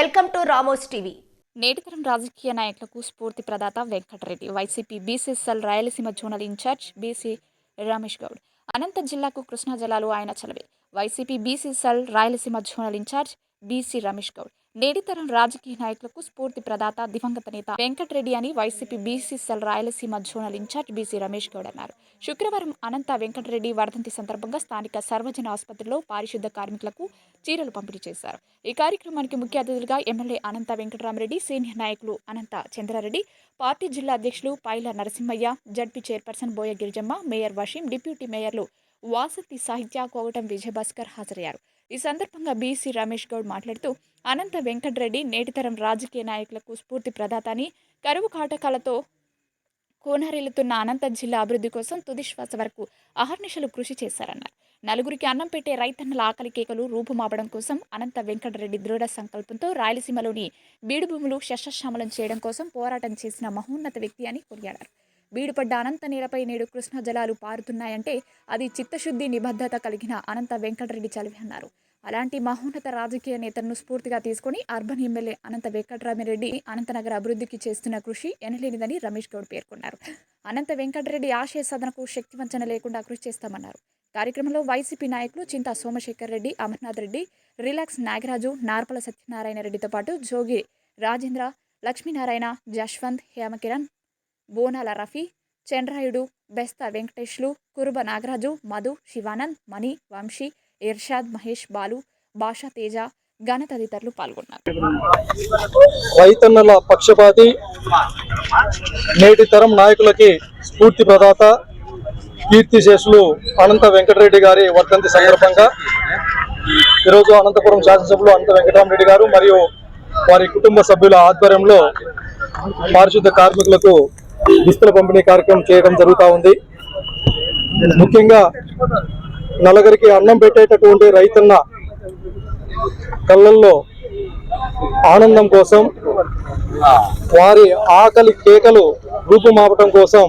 Welcome to Ramos TV. నేటితరం రాజకీయ నాయకులకు స్ఫూర్తి ప్రదాత Venkatareddy. YCP BCSL Rayalaseema zonal incharge BC Ramesh Goud. Anantha జిల్లాకు కృష్ణా జలాలు ఆయన చలవే. YCP BCSL Rayalaseema zonal incharge BC Ramesh Goud. నేడితరం రాజకీయ నాయకులకు స్ఫూర్తి ప్రదాత దివంగత నేత వెంకటరెడ్డి అని YCP BCSL Rayalaseema zonal incharge BC Ramesh Goud అన్నారు. శుక్రవారం అనంత వెంకటరెడ్డి వర్ధంతి సందర్భంగా స్థానిక సర్వజన ఆసుపత్రిలో పారిశుద్ధ కార్మికులకు చీరలు పంపిణీ చేశారు. ఈ కార్యక్రమానికి ముఖ్య అతిథులుగా ఎమ్మెల్యే అనంత వెంకటరామరెడ్డి సీనియర్ నాయకులు అనంత చంద్రారెడ్డి పార్టీ జిల్లా అధ్యక్షులు Paila Narasimhaiah ZP chairperson Boya Girijamma mayor Wasim deputy మేయర్లు Vasanthi సాహిత్య కోగటం విజయభాస్కర్ హాజరయ్యారు. ఈ సందర్భంగా బీసీ రమేష్ గౌడ్ మాట్లాడుతూ అనంత వెంకటరెడ్డి నేటితరం రాజకీయ నాయకులకు స్ఫూర్తి ప్రదాత అని కరువు కాటకాలతో కోనరిల్లుతున్న అనంత జిల్లా అభివృద్ధి కోసం తుది శ్వాస వరకు అహర్నిశలు కృషి చేశారన్నారు. నలుగురికి అన్నం పెట్టే రైతన్నల ఆకలి కేకలు రూపుమాపడం కోసం అనంత వెంకటరెడ్డి దృఢ సంకల్పంతో రాయలసీమలోని బీడు భూములు శస్యశ్యామలం చేయడం కోసం పోరాటం చేసిన మహోన్నత వ్యక్తి అని కొనియాడారు. బీడుపడ్డ అనంత నేలపై నేడు కృష్ణ జలాలు పారుతున్నాయంటే అది చిత్తశుద్ధి నిబద్ధత కలిగిన అనంత వెంకటరెడ్డి చలివి అన్నారు. అలాంటి మహోన్నత రాజకీయ నేతలను స్ఫూర్తిగా తీసుకుని అర్బన్ ఎమ్మెల్యే అనంత వెంకటరామిరెడ్డి అనంతనగర్ అభివృద్ధికి చేస్తున్న కృషి ఎనలేనిదని రమేష్ గౌడ్ పేర్కొన్నారు. అనంత వెంకటరెడ్డి ఆశయ సాధనకు శక్తివంచన లేకుండా కృషి చేస్తామన్నారు. కార్యక్రమంలో వైసీపీ నాయకులు చింతా సోమశేఖర్ రెడ్డి అమర్నాథ్ రెడ్డి రిలాక్స్ నాగరాజు నార్పల సత్యనారాయణ రెడ్డితో పాటు జోగి రాజేంద్ర లక్ష్మీనారాయణ జశ్వంత్ హేమకిరణ్ బోనాల రఫీ చంద్రాయుడు బెస్త వెంకటేష్లు కురుబ నాగరాజు మధు శివానంద్ మణి వంశీ ఇర్షాద్ మహేష్ బాలు భాషా తేజ ఘన తదితరులు పాల్గొన్నారు. రైతన్నల పక్షపాతి నేటి తరం నాయకులకి స్ఫూర్తి ప్రదాత కీర్తిశేషులు అనంత వెంకటరెడ్డి గారి వర్ధంతి సందర్భంగా. ఈరోజు అనంతపురం శాసనసభ్యులు అనంత వెంకటరామరెడ్డి గారు మరియు వారి కుటుంబ సభ్యుల ఆధ్వర్యంలో పారిశుద్ధ కార్మికులకు దుస్తుల పంపిణీ కార్యక్రమం చేయడం జరుగుతూ ఉంది. ముఖ్యంగా నలుగురికి అన్నం పెట్టేటటువంటి రైతన్న కళ్ళల్లో ఆనందం కోసం వారి ఆకలి కేకలు రూపుమాపటం కోసం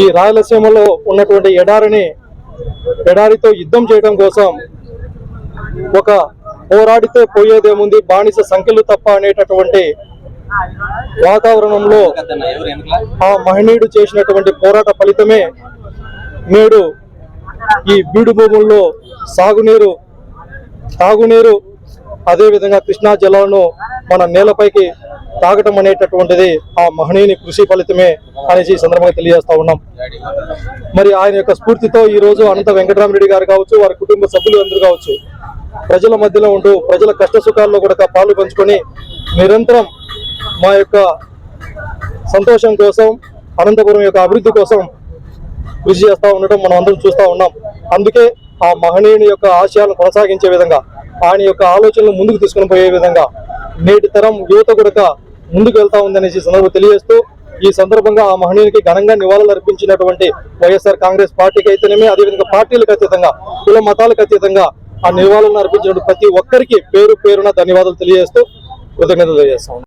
ఈ రాయలసీమలో ఉన్నటువంటి ఎడారిని ఎడారితో యుద్ధం చేయడం కోసం ఒక పోరాడితే పోయేదేముంది బానిస సంఖ్యలు తప్ప అనేటటువంటి వాతావరణంలో ఆ మహనీయుడు చేసినటువంటి పోరాట ఫలితమే నేడు ఈ బీడు భూముల్లో సాగునీరు తాగునీరు అదేవిధంగా కృష్ణా జలాలను మన నేలపైకి తాగటం అనేటటువంటిది ఆ మహనీయుని కృషి ఫలితమే అనేసి సందర్భంగా తెలియజేస్తా ఉన్నాం. మరి ఆయన యొక్క స్ఫూర్తితో ఈ రోజు అనంత వెంకటరామరెడ్డి గారు కావచ్చు వారి కుటుంబ సభ్యులు అందరూ కావచ్చు ప్రజల మధ్యలో ఉంటూ ప్రజల కష్ట సుఖాల్లో కూడా పాలు పంచుకొని నిరంతరం మా యొక్క సంతోషం కోసం అనంతపురం యొక్క అభివృద్ధి కోసం కృషి చేస్తూ ఉండటం మనం అందరం చూస్తూ ఉన్నాం. అందుకే ఆ మహనీయుని యొక్క ఆశయాలను కొనసాగించే విధంగా ఆయన యొక్క ఆలోచనలు ముందుకు తీసుకుని పోయే విధంగా నేటి తరం యువత కూడా ముందుకు వెళ్తా ఉందనేసి సందర్భం తెలియజేస్తూ ఈ సందర్భంగా ఆ మహనీయునికి ఘనంగా నివాళులు అర్పించినటువంటి వైఎస్ఆర్ కాంగ్రెస్ పార్టీకి అయితేనేమి అదేవిధంగా పార్టీలకు అతీతంగా కుల మతాలకు అతీతంగా ఆ నివాళులను అర్పించిన ప్రతి ఒక్కరికి పేరు పేరున ధన్యవాదాలు తెలియజేస్తూ కృతజ్ఞతలు తెలియజేస్తాం